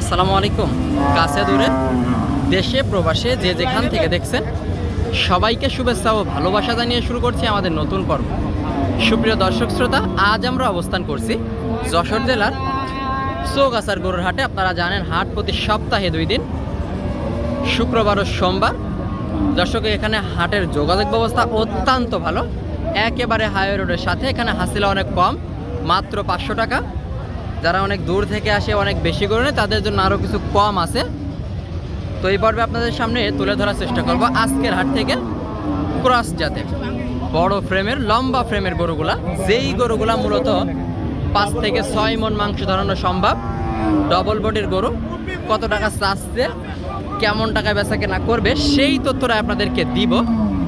আসসালামু আলাইকুম। কাছে দূরে, দেশে, প্রবাসে, যে যেখান থেকে দেখছেন, সবাইকে শুভেচ্ছা ও ভালোবাসা জানিয়ে শুরু করছি আমাদের নতুন পর্ব। সুপ্রিয় দর্শক শ্রোতা, আজ আমরা অবস্থান করছি যশোর জেলার চৌগাছার গরুর হাটে। আপনারা জানেন, হাট প্রতি সপ্তাহে দুই দিন, শুক্রবার ও সোমবার। দর্শক, এখানে হাটের যোগাযোগ ব্যবস্থা অত্যন্ত ভালো। একেবারে হাইওয়ে রোডের সাথে, এখানে হাসিলা অনেক কম, মাত্র পাঁচশো টাকা। যারা অনেক দূর থেকে আসে, অনেক বেশি করে তাদের জন্য আরও কিছু কম আছে। তো এই পর্বে আপনাদের সামনে তুলে ধরার চেষ্টা করব আজকের হাট থেকে ক্রস জাতের। বড় ফ্রেমের, লম্বা ফ্রেমের গরুগুলা। যেই গরুগুলা মূলত পাঁচ থেকে ছয় মন মাংস ধরানো সম্ভব। ডবল বডির গরু। কত টাকা চাচ্ছে, কেমন টাকা বেচা কেনা করবে, সেই তথ্যটা আপনাদেরকে দিব।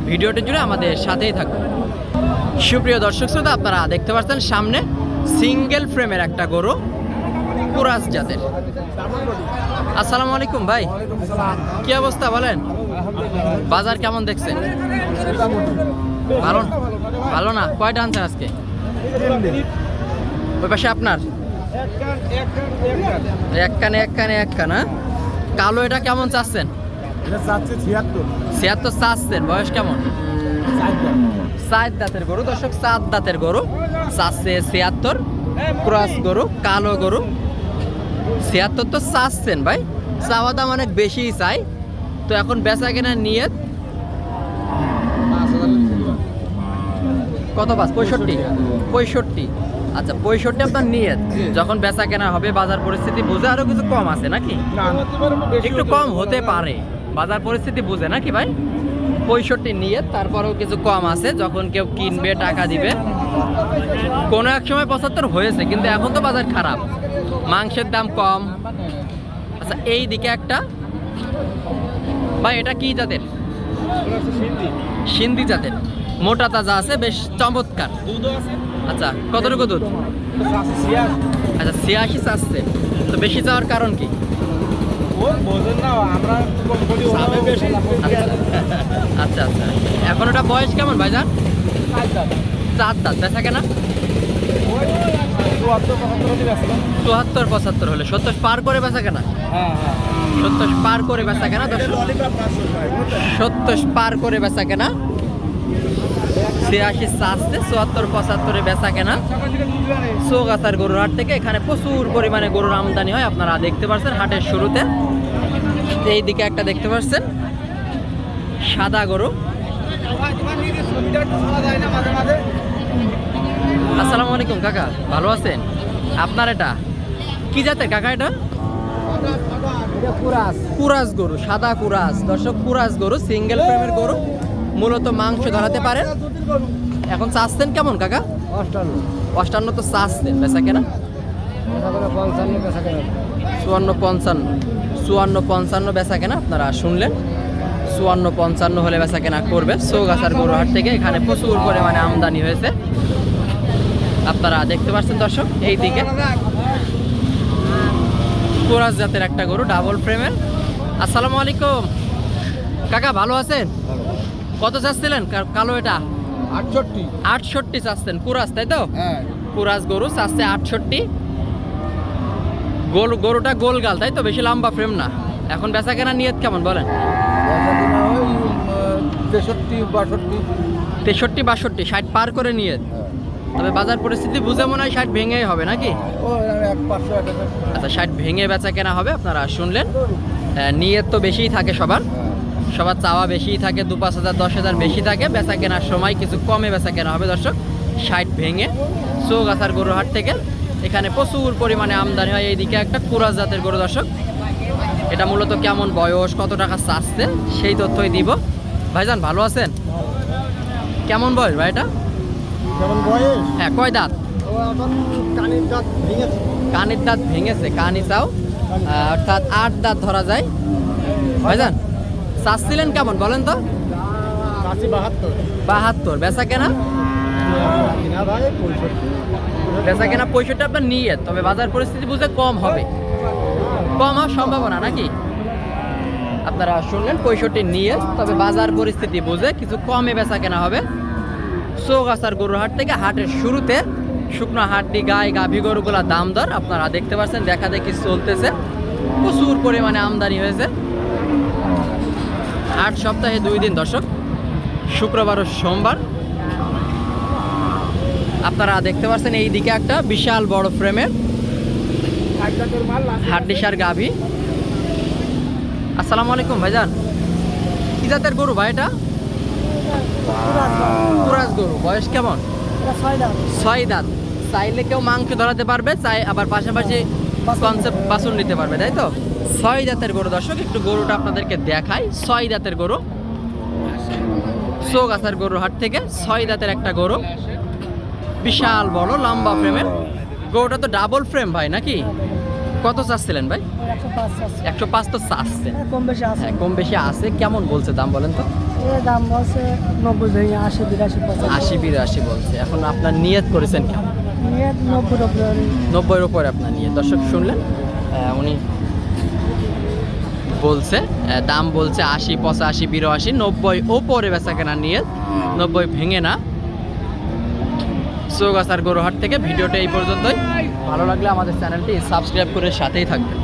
ভিডিওটি জুড়ে আমাদের সাথেই থাকবে সুপ্রিয় দর্শক শ্রোতা, আপনারা দেখতে পাচ্ছেন সামনে সিঙ্গেল ফ্রেমের একটা গরু কুরাস জাতের। আসসালামু আলাইকুম ভাই। কি অবস্থা বলেন? বাজার কেমন দেখছেন? ভালো ভালো না? কয়টা আনছেন আজকে? ওই পাশে আপনার? এক কানে এক কানে এক কানা কালো এটা কেমন চাচ্ছেন? ছিয়াত্তর চাচ্ছেন বয়স কেমন? সাত দাঁতের গরু দর্শক সাত দাঁতের গরু চাচ্ছে ছিয়াত্তর ক্রস গরু কালো গরু। ছিয়াত্তর তো চাচ্ছেন ভাই চাওয়া দাম অনেক বেশিই চাই। তো এখন বেচা কেনা নিয়ে কত বাস? পঁয়ষট্টি। পঁয়ষট্টি। আচ্ছা পঁয়ষট্টি আপনার নিয়ে যখন বেচা কেনা হবে বাজার পরিস্থিতি বুঝে আরও কিছু কম আছে নাকি? একটু কম হতে পারে। বাজার পরিস্থিতি বুঝে নাকি ভাই? পঁয়ষট্টি নিয়ে, তারপরেও কিছু কম আছে, যখন কেউ কিনবে, টাকা দিবে। কোনো এক সময় পঁচাত্তর হয়েছে, কিন্তু এখন তো বাজার খারাপ। মাংসের দাম কম। আচ্ছা এই দিকে একটা। ভাই, এটা কি জাতের? সিন্ধি জাতের। মোটা তাজা আছে, বেশ চমৎকার। আচ্ছা কতটুকু দুধ? আচ্ছা ছিয়াশি চাচ্ছে। তো বেশি চাওয়ার কারণ কি? আচ্ছা আচ্ছা এখন ওটা বয়স কেমন ভাইজান? চার দাঁত। বেচা কেনা? চুয়াত্তর পঁচাত্তর হলে সত্তর পার করে বেচা কেনা? সত্তর পার করে বেচা কেনা সত্তর পার করে বেচা কেনা? ছিয়াশি চাচ্ছে চুয়াত্তর পঁচাত্তরে বেচা কেনা চৌগাছার গরুর হাট থেকে এখানে প্রচুর পরিমাণে গরুর আমদানি হয় আপনারা দেখতে পাচ্ছেন হাটের শুরুতে। এই দিকে একটা দেখতে পাচ্ছেন সাদা গরু। আসসালামু আলাইকুম কাকা ভালো আছেন? আপনার এটা? কি জাতের কাকা এটা? কুরাস। গরু সাদা কুরাস। দর্শক কুরাস গরু সিঙ্গেল ফ্রেমের গরু। মূলত মাংস ধরাতে পারে এখন চাচ্ছেন কেমন কাকা? অষ্টান্ন। অষ্টান্ন তো চাচ্ছেন বেচা কেনা? চুয়ান্ন পঞ্চান্ন। চুয়ান্ন পঞ্চান্ন বেচা কেনা আপনারা শুনলেন। চুয়ান্ন পঞ্চান্ন হলে বেচা কেনা করবে। চৌগাছার গরুহাট থেকে এখানে প্রচুর পরিমাণে আমদানি হয়েছে। আপনারা দেখতে পাচ্ছেন দর্শক এই দিকে কোরাস জাতের একটা গরু ডাবল ফ্রেমের আসসালামু আলাইকুম। কাকা ভালো আছেন? কত চাচ্ছিলেন? কালো এটা? আটষট্টি। আটষট্টি চাচ্ছেন। কুরাস তাই তো? হ্যাঁ। কুরাস গরু চাচ্ছে আটষট্টি। গোল গরুটা গোল গাল তাই তো? বেশি লম্বা ফ্রেম না। এখন বেচা কেনা নিয়ত কেমন বলেন? তেষট্টি বাষট্টি। তেষট্টি বাষট্টি ষাট পার করে নিয়ত। তবে বাজার পরিস্থিতি বুঝে মনে হয় ষাট ভেঙেই হবে নাকি? আচ্ছা ষাট ভেঙে বেচা কেনা হবে আপনারা শুনলেন। নিয়ত তো বেশিই থাকে সবার। সবার চাওয়া বেশিই থাকে দু পাঁচ হাজার দশ হাজার বেশি থাকে বেচা কেনার সময় কিছু কমে বেচা কেনা হবে দর্শক ষাট ভেঙে চৌগাছার গরুর হাট থেকে। এখানে প্রচুর পরিমাণে আমদানি হয় এইদিকে একটা কুরাস জাতের গরু দর্শক। এটা মূলত কেমন বয়স কত টাকা চাচ্ছে সেই তথ্যই দিব। ভাইজান ভালো আছেন? কেমন বয়স ভাই এটা? বয়স? হ্যাঁ কয় দাঁত? কানের দাঁত ভেঙেছে। কানের দাঁত ভেঙেছে কানি চাও। অর্থাৎ আট দাঁত ধরা যায়। ভাইজান? চাচ্ছিলেন কেমন বলেন তো? বাহাত্তর। বেচা কেনা? বেচা কেনা পঁয়ষট্টি আপনার নিয়ে তবে বাজার পরিস্থিতি বুঝে কম হবে। কম হওয়ার সম্ভাবনা নাকি? আপনারা শুনলেন পঁয়ষট্টি নিয়ে তবে বাজার পরিস্থিতি বুঝে কিছু কমে বেচা কেনা হবে। চৌগাছার গরুর হাট থেকে হাটের শুরুতে শুকনো হাড্ডি গায়ে গাভী গরুগুলা দাম দর আপনারা দেখতে পাচ্ছেন দেখা দেখি চলতেছে। প্রচুর পরিমাণে আমদানি হয়েছে। আট সপ্তাহে দুই দিন দর্শক। শুক্রবার ও সোমবার। আপনারা দেখতে পাচ্ছেন এই দিকে একটা বিশাল বড় ফ্রেমের হাড্ডিসার গাভি। আসসালামু আলাইকুম ভাইজান। কি জাতের গরু ভাই এটা? কুরাজ গরু। বয়স কেমন? ছয় দাঁত। চাইলে কেউ মাংস ধরাতে পারবে চাই আবার পাশাপাশি কনসেপ্ট বাসন নিতে পারবে তাই তো? ছয় দাঁতের গরু। দর্শক একটু গরুটা আপনাদেরকে দেখাই। ছয় দাঁতের গরু। চৌগাছার গরুর হাট থেকে ছয় দাঁতের একটা গরু। বিশাল বড় লম্বা ফ্রেমের গরুটা তো ডাবল ফ্রেম ভাই নাকি? কত চাচ্ছিলেন ভাই? একশো পাঁচ তো চাচ্ছে কম বেশি আছে। হ্যাঁ কম বেশি আছে। কেমন বলছে দাম বলেন তো? দাম বলছে নব্বই ভেঙে আশি বিরাশি আশি বিরাশি বলছে। এখন আপনার নিয়ত করেছেন কেমন? নব্বই নব্বই। নব্বইয়ের উপরে আপনার নিয়ে দর্শক শুনলেন উনি বলছে দাম বলছে আশি, পঁচাশি, বিরাশি, নব্বই, ওপরে বেচা কেনা নিয়ে, নব্বই ভেঙে না। চৌগাছার গরুহাট থেকে ভিডিওটা এই পর্যন্তই। ভালো লাগলে আমাদের চ্যানেলটি সাবস্ক্রাইব করে সাথেই থাকবেন।